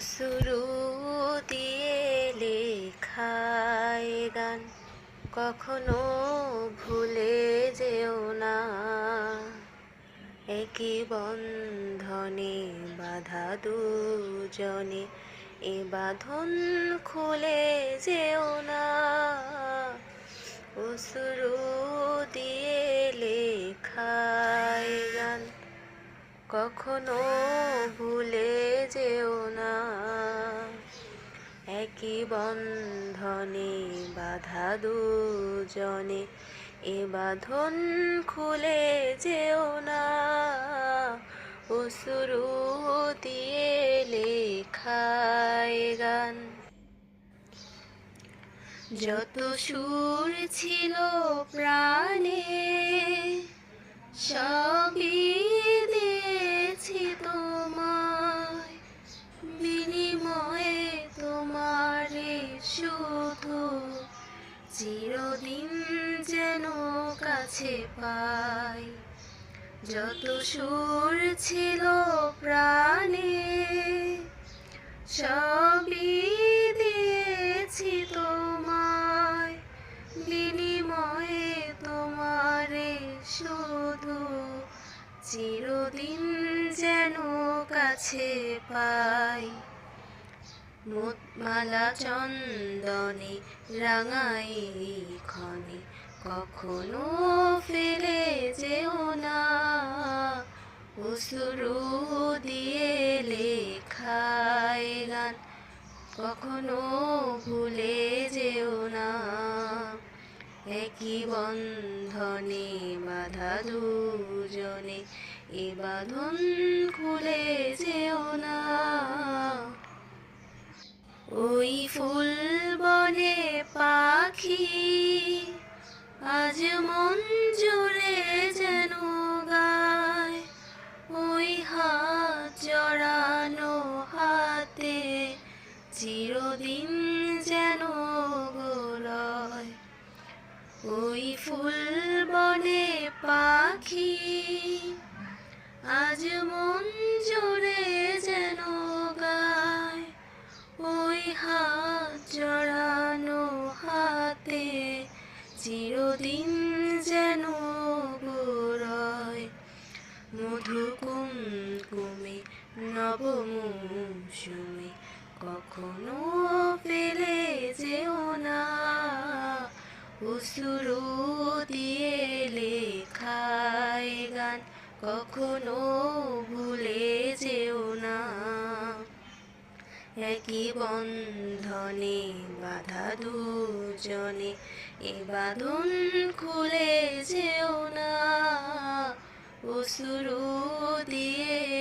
শুরু দিয়ে লেখায় গান। কখনো ভুলে যেও না। একই বন্ধনে বাধা দুজনে, এ বাঁধন খুলে যেও না। শুরু দিয়ে লেখায় গান। কখনো একই বন্ধনে বাধা দুজনে? এ বাঁধন খুলে যেও না। শুরু দিয়ে লেখায় গান। যত সুর ছিল প্রাণে চিরদিন যেন কাছে পাই, যত সুর ছিল প্রাণে, সবই দিয়েছি তোমায়, বিনিময়ে তোমারে শুধু। চিরদিন যেন কাছে পাই মালা চন্দনে রাঙাই ক্ষণে কখনো ফেলে যেও না। উসুরু দিয়ে লেখায় গান কখনো ভুলে যেও না। একই বন্ধনে বাধা দুজনে, এ বাঁধন খুলে যেও ওই ফুল বনে পাখি আজ মন জুড়ে যেন গায়। ওই হাত জড়ানো হাতে চিরদিন যেন গোলয়। ওই ফুল বনে পাখি আজ মন জুড়ে হাত জড়ানো হাতে, চিরদিন যেন গোরয় মধু কুমকুমে নবমৌসুমে, কখনো পেলে যেও না। উসুরু দিয়ে লেখায় গান কখনো ভুলে একই বন্ধনে বাধা দুজনে এ বাঁধন খুলে যেও না। অসুরু দিয়ে